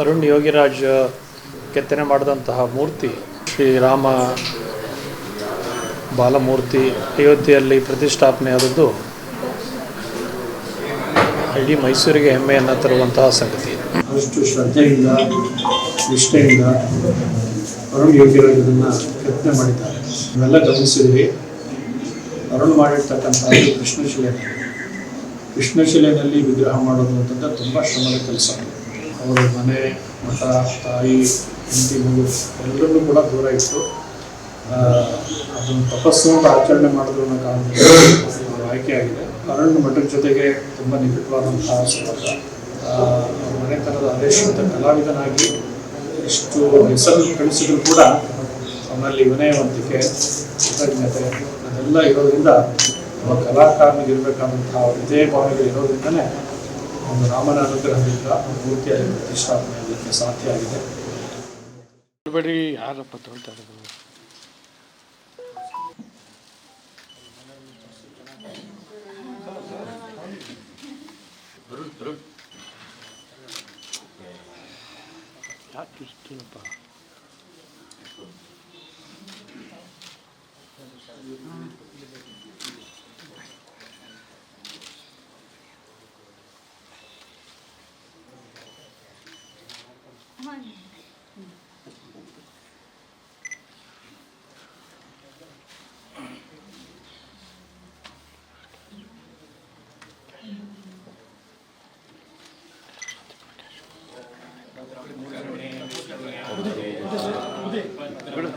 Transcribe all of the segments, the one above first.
ಅರುಣ್ ಯೋಗಿರಾಜ್ ಕೆತ್ತನೆ ಮಾಡಿದಂತಹ ಮೂರ್ತಿ ಶ್ರೀರಾಮ ಬಾಲಮೂರ್ತಿ ಅಯೋಧ್ಯೆಯಲ್ಲಿ ಪ್ರತಿಷ್ಠಾಪನೆ ಆದದ್ದು ಇಡೀ ಮೈಸೂರಿಗೆ ಹೆಮ್ಮೆಯನ್ನು ತರುವಂತಹ ಸಂಗತಿ. ಅಷ್ಟು ಶ್ರದ್ಧೆಯಿಂದ, ನಿಷ್ಠೆಯಿಂದ ಅರುಣ್ ಯೋಗಿರಾಜ್ ಇದನ್ನು ಕೆತ್ತನೆ ಮಾಡಿದ್ದಾರೆ. ಇವೆಲ್ಲ ಗಮನಿಸಿದ್ವಿ ಅರುಣ್ ಮಾಡಿರ್ತಕ್ಕಂಥದ್ದು ಕೃಷ್ಣಶಿಲೆ. ಕೃಷ್ಣಶಿಲೆಯಲ್ಲಿ ವಿಗ್ರಹ ಮಾಡೋದು ಅಂತಂದ್ರೆ ತುಂಬ ಶ್ರಮದ ಕೆಲಸ. ಅವರ ಮನೆ, ಮಠ, ತಾಯಿ, ಹೆಂಡತಿ ಮಗು ಎಲ್ಲರನ್ನೂ ಕೂಡ ದೂರ ಇತ್ತು. ಅದನ್ನು ತಪಸ್ಸು ಅಂತ ಆಚರಣೆ ಮಾಡಿದ್ರು ಅನ್ನೋ ಕಾರಣದಿಂದ ಆಯ್ಕೆಯಾಗಿದೆ ಅರಣ್ಯ ಮಠದ ಜೊತೆಗೆ ತುಂಬ ನಿಕಟವಾದಂತಹ ಸಂಬಂಧ ಮನೆತನದ ಅದೇಶಿತ ಕಲಾವಿದನಾಗಿ ಇಷ್ಟು ಹೆಸರು ಕಳಿಸಿದ್ರು ಕೂಡ ಅವನಲ್ಲಿ ವಿನಯವಂತಿಕೆ ಕೃತಜ್ಞತೆ. ಅದೆಲ್ಲ ಇರೋದ್ರಿಂದ ಒಬ್ಬ ಕಲಾಕಾರನಿಗಿರ್ಬೇಕಾದಂತಹ ಇದೇ ಭಾವನೆಗಳು ಇರೋದ್ರಿಂದನೇ ಒಂದು ರಾಮನ ಅನುಗ್ರಹದಿಂದ ಮೂರ್ತಿಯಲ್ಲಿ ಪ್ರತಿಷ್ಠಾಪನೆ ಆಗಲಿಕ್ಕೆ ಸಾಧ್ಯ ಆಗಿದೆ ಯಾರಪ್ಪ ಯಾಕೆ ಇಷ್ಟನಪ್ಪ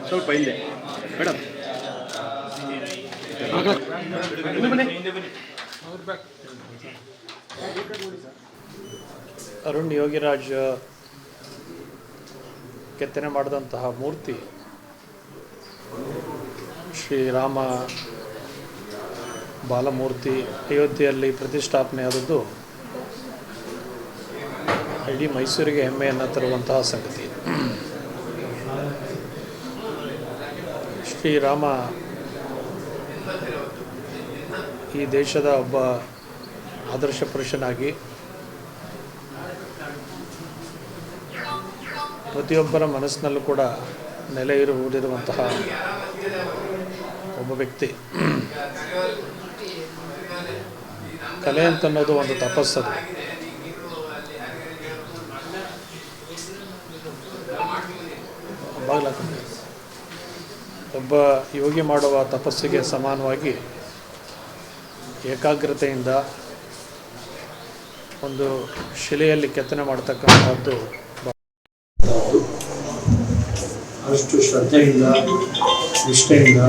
ಸ್ವಲ್ಪ ಹಿಂದೆ. ಮೇಡಮ್. ಅರುಣ್ ಯೋಗಿರಾಜ್ ಕೆತ್ತನೆ ಮಾಡಿದಂತಹ ಮೂರ್ತಿ ಶ್ರೀರಾಮ ಬಾಲಮೂರ್ತಿ ಅಯೋಧ್ಯೆಯಲ್ಲಿ ಪ್ರತಿಷ್ಠಾಪನೆ ಆದದ್ದು ಇಡೀ ಮೈಸೂರಿಗೆ ಹೆಮ್ಮೆಯನ್ನು ತರುವಂತಹ ಸಂಗತಿ. ಶ್ರೀರಾಮ ಈ ದೇಶದ ಒಬ್ಬ ಆದರ್ಶ ಪುರುಷನಾಗಿ ಪ್ರತಿಯೊಬ್ಬರ ಮನಸ್ಸಿನಲ್ಲೂ ಕೂಡ ನೆಲೆ ಇರುವುದಿರುವಂತಹ ಒಬ್ಬ ವ್ಯಕ್ತಿ ಕಲೆ ಅಂತನ್ನೋದು ಒಂದು ತಪಸ್ಸದು ಬಾಗ್ಲಾಕಂಡಿ. ಒಬ್ಬ ಯೋಗಿ ಮಾಡುವ ತಪಸ್ಸಿಗೆ ಸಮಾನವಾಗಿ ಏಕಾಗ್ರತೆಯಿಂದ ಒಂದು ಶಿಲೆಯಲ್ಲಿ ಕೆತ್ತನೆ ಮಾಡ್ತಕ್ಕಂಥದ್ದು ಅಷ್ಟು ಶ್ರದ್ಧೆಯಿಂದ, ನಿಷ್ಠೆಯಿಂದ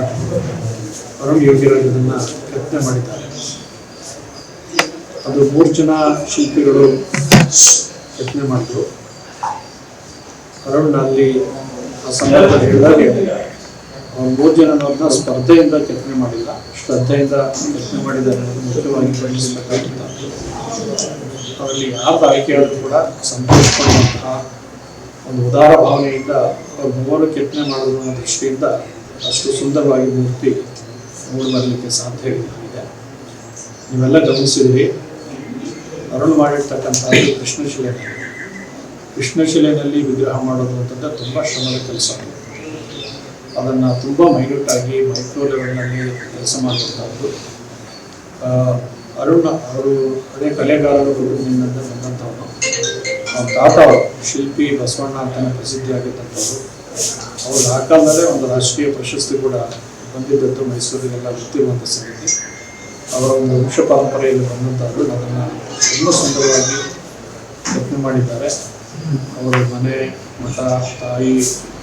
ಅರುಣ್ ಯೋಗಿರಾಜ್ ಇದನ್ನು ಕೆತ್ತನೆ ಮಾಡಿದ್ದಾರೆ. ಅದು ಮೂರು ಜನ ಶಿಲ್ಪಿಗಳು ಕೆತ್ತನೆ ಮಾಡಿದ್ರು. ಅರುಣ್ ಅಲ್ಲಿ ಆ ಸಂದರ್ಭದಲ್ಲಿ ಹೇಳಿದಾಗೆ ಅವ್ರು ಮೂರು ಜನನವ್ರನ್ನ ಸ್ಪರ್ಧೆಯಿಂದ ಕೆತ್ತನೆ ಮಾಡಿಲ್ಲ. ಶ್ರದ್ಧೆಯಿಂದ ಕೆತ್ತನೆ ಮಾಡಿದ್ದಾರೆ. ಮುಖ್ಯವಾಗಿ ಗಮನಿಸಬೇಕಾದಂಥದ್ದು ಅವರಲ್ಲಿ ಯಾರು ಆಯ್ಕೆ ಕೂಡ ಸಂತೋಷಪಡುವಂತಹ ಒಂದು ಉದಾರ ಭಾವನೆಯಿಂದ ಅವ್ರು ಮೂವರು ಕೆತ್ತನೆ ಮಾಡೋದು ಅನ್ನೋ ದೃಷ್ಟಿಯಿಂದ ಅಷ್ಟು ಸುಂದರವಾಗಿ ಮೂರ್ತಿ ಮೂಡಿ ಬರಲಿಕ್ಕೆ ಸಾಧ್ಯ ಇದೆ. ನೀವೆಲ್ಲ ಗಮನಿಸಿದ್ರಿ. ಅರುಣ್ ಮಾಡಿರ್ತಕ್ಕಂಥ ಕೃಷ್ಣಶಿಲೆ ಕೃಷ್ಣಶಿಲೆಯಲ್ಲಿ ವಿಗ್ರಹ ಮಾಡೋದು ಅಂತಂದ್ರೆ ತುಂಬ ಶ್ರಮದ ಕೆಲಸ. ಅದನ್ನು ತುಂಬ ಮೈನ್ಯೂಟಾಗಿ ಮೈಕ್ರೋ ಲೆವೆಲ್ನಲ್ಲಿ ಕೆಲಸ ಮಾಡುವಂಥದ್ದು ಅರುಣ್ ಅವರು ಅದೇ ಕಲೆಗಾರರು ಗುರುವಿನಿಂದ ಬಂದಂಥವ್ರು. ಅವ್ರ ತಾತ ಶಿಲ್ಪಿ ಬಸವಣ್ಣ ಅಂತಾನೆ ಪ್ರಸಿದ್ಧಿಯಾಗಿದ್ದಂಥವ್ರು ಅವ್ರು ಆ ಕಾಲದಲ್ಲೇ ಒಂದು ರಾಷ್ಟ್ರೀಯ ಪ್ರಶಸ್ತಿ ಕೂಡ ಬಂದಿದ್ದದ್ದು ಮೈಸೂರಿಗೆಲ್ಲ ಗೊತ್ತಿರುವಂಥ ಸಂಗತಿ ಅವರ ಒಂದು ವಂಶ ಪರಂಪರೆಯಲ್ಲಿ ಬಂದಂಥದ್ದು ಅದನ್ನು ತುಂಬ ಸುಂದರವಾಗಿ ಮಾಡಿದ್ದಾರೆ. ಅವರ ಮನೆ, ಮಠ, ತಾಯಿ,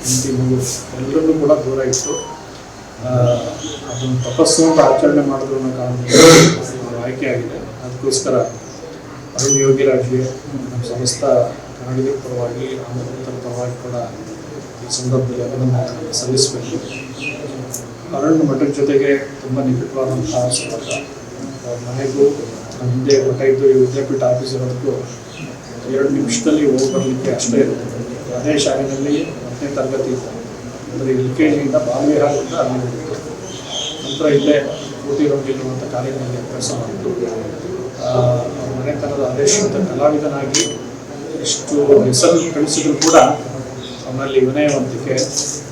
ಹೆಂಡತಿ, ಮಗು ಎಲ್ಲರನ್ನೂ ಕೂಡ ದೂರ ಇತ್ತು. ಅದನ್ನು ತಪಸ್ಸು ಅಂತ ಆಚರಣೆ ಮಾಡಿದ್ರು ಅನ್ನೋ ಕಾರಣದಿಂದ ಆಯ್ಕೆ ಆಗಿದೆ. ಅದಕ್ಕೋಸ್ಕರ ಅರುಣ್ ಯೋಗಿರಾಜ್ಗೆ ನಮ್ಮ ಸಮಸ್ತ ಕನ್ನಡಿಗರ ಪರವಾಗಿ ಆಮೇಲೆ ಪರವಾಗಿ ಕೂಡ ಈ ಸಂದರ್ಭದಲ್ಲಿ ಅಭಿನಂದನೆ ಸಲ್ಲಿಸಬೇಕು. ಅರುಣ್ ಮಠದ ಜೊತೆಗೆ ತುಂಬ ನಿಕಟವಾದಂತಹ ಸಂಬಂಧ. ಮನೆಗೂ, ನಮ್ಮ ಹಿಂದೆ ಮಠ ಇದ್ದು ಈ ವಿದ್ಯಾಪೀಠ ಆಫೀಸ್ ಇರೋದಕ್ಕೂ ಎರಡು ನಿಮಿಷದಲ್ಲಿ ಹೋಗಿ ಬರಲಿಕ್ಕೆ ಅಷ್ಟೇ ಇರುತ್ತೆ. ಅದೇ ಶಾಲೆಯಲ್ಲಿ ಹತ್ತನೇ ತರಗತಿ ಇತ್ತು ಅಂದರೆ ಎಲ್ ಕೆ ಜಿಯಿಂದ ಬಾಲ್ಯವಿಹಾರದಿಂದ ಅಲ್ಲಿ ನಂತರ ಇಲ್ಲೇ ಊಟಿ ರೋಗಿರುವಂಥ ಕಾಲೇಜಿನಲ್ಲಿ ಅಭ್ಯಾಸ ಮಾಡಿದ್ದು. ಮನೆತನದ ಅಂತ ಕಲಾವಿದನಾಗಿ ಎಷ್ಟು ಹೆಸರು ಕಳಿಸಿದ್ರು ಕೂಡ ಅವನಲ್ಲಿ ವಿನಯವಂತಿಕೆ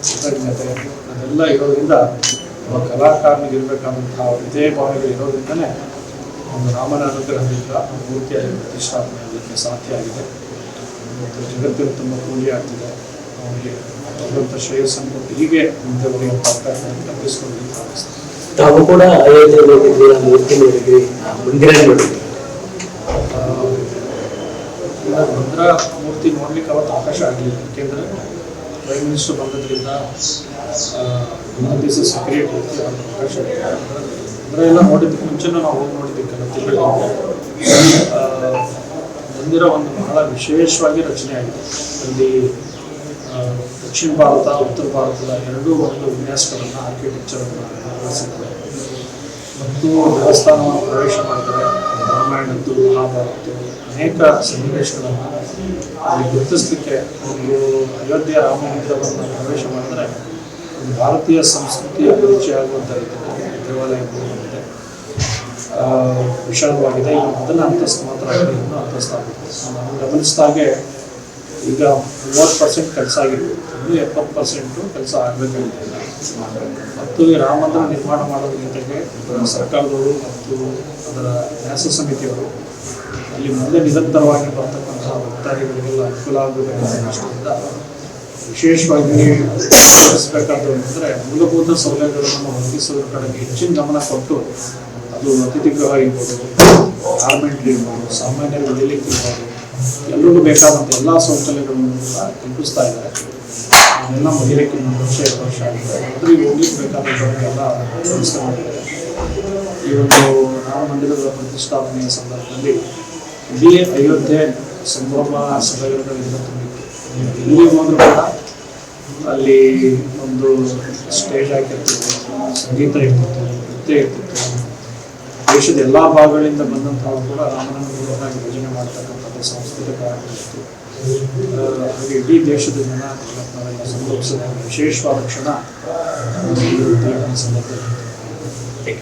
ಕೃತಜ್ಞತೆ, ಅದೆಲ್ಲ ಇರೋದ್ರಿಂದ ಒಬ್ಬ ಕಲಾಕಾರನಿಗೆ ಇರಬೇಕಾದಂತಹ ಇದೇ ಭಾವನೆಗಳು ಇರೋದ್ರಿಂದನೇ ಒಂದು ರಾಮನ ಅನುಗ್ರಹದಿಂದ ಮೂರ್ತಿಯಾಗಿ ಪ್ರತಿಷ್ಠಾಪನೆ ಆಗಲಿಕ್ಕೆ ಸಾಧ್ಯ ಆಗಿದೆ ಮತ್ತು ಜಗತ್ತಿನ ತುಂಬ ಕೂಲಿ ಆಗ್ತಿದೆ. ಅವನಿಗೆ ಭಗವಂತ ಶ್ರೇಯಸ್ಸನ್ನು ಕೊಟ್ಟು ಹೀಗೆ ಮುಂದೆವರೆಗೆ ಅವಕಾಶವನ್ನು ಕಲ್ಪಿಸಿಕೊಂಡು ಪ್ರಾರ್ಥಿಸ್ತೀನಿ ತಾವು ಕೂಡ ಅಯೋಧ್ಯೆ ಮೂರ್ತಿ ನೋಡಿದ್ರಿ. ಆ ಮಂದಿರ ಮೂರ್ತಿ ನೋಡ್ಲಿಕ್ಕೆ ಅವತ್ತು ಅವಕಾಶ ಆಗಲಿಲ್ಲ. ಯಾಕೆಂದರೆ ಪ್ರೈಮ್ ಮಿನಿಸ್ಟರ್ ಬಂದದ್ರಿಂದ ಒಂದು ದಿವಸ ಅವಕಾಶ ಭದ್ರಾ ಎಲ್ಲ ನೋಡಿದ್ದಕ್ಕೆ ಮುಂಚೆನೂ ನಾವು ಹೋಗಿ ನೋಡಿದ್ದೀವಿ ಮಂದಿರ ಒಂದು ಬಹಳ ವಿಶೇಷವಾಗಿ ರಚನೆ ಆಗಿದೆ. ಅಲ್ಲಿ ದಕ್ಷಿಣ ಭಾರತ, ಉತ್ತರ ಭಾರತದ ಎರಡೂ ಒಂದು ವಿನ್ಯಾಸಗಳನ್ನು ಆರ್ಕಿಟೆಕ್ಚರನ್ನು ಬಳಸಿದ್ದಾರೆ ಮತ್ತು ದೇವಸ್ಥಾನವನ್ನು ಪ್ರವೇಶ ಮಾಡಿದರೆ ರಾಮಾಯಣದ್ದು, ಮಹಾಭಾರತದ್ದು ಅನೇಕ ಸನ್ನಿವೇಶಗಳನ್ನು ಅಲ್ಲಿ ಗುರುತಿಸಲಿಕ್ಕೆ ಒಂದು ಅಯೋಧ್ಯೆ ರಾಮ ಮಂದಿರವನ್ನು ಪ್ರವೇಶ ಮಾಡಿದ್ರೆ ಭಾರತೀಯ ಸಂಸ್ಕೃತಿಯ ಪರಿಚಯ ಆಗುವಂಥ ರೀತಿಯಲ್ಲಿ ದೇವಾಲಯ ವಿಶಾಲವಾಗಿದೆ. ಈ ಮೊದಲ ಅಂತಸ್ತು ಮಾತ್ರ ಆಗಿದೆ. ಅಂತಸ್ತಾಗುತ್ತೆ ನಾವು ಗಮನಿಸಿದಾಗೆ ಈಗ ಮೂವತ್ತು ಪರ್ಸೆಂಟ್ ಕೆಲಸ ಆಗಿರ್ಬೋದು ಇನ್ನೂ ಎಪ್ಪತ್ತು ಪರ್ಸೆಂಟು ಕೆಲಸ ಆಗಬೇಕಾಗಿದೆ ಮತ್ತು ಈ ರಾಮ ಮಂದಿರ ನಿರ್ಮಾಣ ಮಾಡೋದ್ರ ಜೊತೆಗೆ ಸರ್ಕಾರದವರು ಮತ್ತು ಅದರ ನ್ಯಾಸ ಸಮಿತಿಯವರು ಅಲ್ಲಿ ಮುಂದೆ ನಿರಂತರವಾಗಿ ಬರ್ತಕ್ಕಂತಹ ಭಕ್ತಾದಿಗಳಿಗೆಲ್ಲ ಅನುಕೂಲ ಆಗಬೇಕಾದ ದೃಷ್ಟಿಯಿಂದ ವಿಶೇಷವಾಗಿ ಅಂದರೆ ಮೂಲಭೂತ ಸೌಲಭ್ಯಗಳನ್ನು ಒದಗಿಸೋದ್ರ ಕಡೆಗೆ ಹೆಚ್ಚಿನ ಗಮನ ಕೊಟ್ಟು ಅದು ಅತಿಥಿ ಗೃಹ ಇರ್ಬೋದು, ಗಾರ್ಮೆಂಟ್ ಇರ್ಬೋದು, ಸಾಮಾನ್ಯ ಉಳಿಲಿಕ್ಕೆ ಇರ್ಬೋದು ಎಲ್ಲರಿಗೂ ಬೇಕಾದಂಥ ಎಲ್ಲ ಸೌಕರ್ಯಗಳನ್ನು ಕಲ್ಪಿಸ್ತಾ ಇದ್ದಾರೆ. ಅದನ್ನೆಲ್ಲ ಮುಗಿಲಿಕ್ಕೆ ಒಂದು ವರ್ಷ ಎರಡು ವರ್ಷ ಆಗಿದೆ. ಅದ್ರಿಗೆ ಹೋಗ್ಲಿಕ್ಕೆ ಬೇಕಾದಂಥವರಿಗೆಲ್ಲ ವ್ಯವಸ್ಥೆ ಮಾಡಿದ್ದಾರೆ. ಈ ಒಂದು ರಾಮ ಮಂದಿರದ ಪ್ರತಿಷ್ಠಾಪನೆಯ ಸಂದರ್ಭದಲ್ಲಿ ಇಡೀ ಅಯೋಧ್ಯೆ ಸಂಭ್ರಮ ಸಡಗರಗಳಿಂದ ತುಂಬಿತ್ತು ಎಲ್ಲಿ ಹೋದ್ರೂ ಕೂಡ ಅಲ್ಲಿ ಒಂದು ಸ್ಟೇಜ್ ಹಾಕಿರ್ತಿತ್ತು ಸಂಗೀತ ಇರ್ತಿತ್ತು, ನೃತ್ಯ ಇರ್ತಿತ್ತು. ದೇಶದ ಎಲ್ಲ ಭಾಗಗಳಿಂದ ಬಂದಂತಹ ಕೂಡ ರಾಮನನ್ನು ಮೂಲಕವಾಗಿ ಯೋಜನೆ ಮಾಡ್ತಕ್ಕಂಥದ್ದು ಸಾಂಸ್ಕೃತಿಕ ಕಾರ್ಯಕ್ರಮ ಹಾಗೆ ಇಡೀ ದೇಶದ ಜನ ಸಂಭವಿಸಿದ ವಿಶೇಷವಾದ ಕ್ಷಣ ಸಂದರ್ಭದಲ್ಲಿ.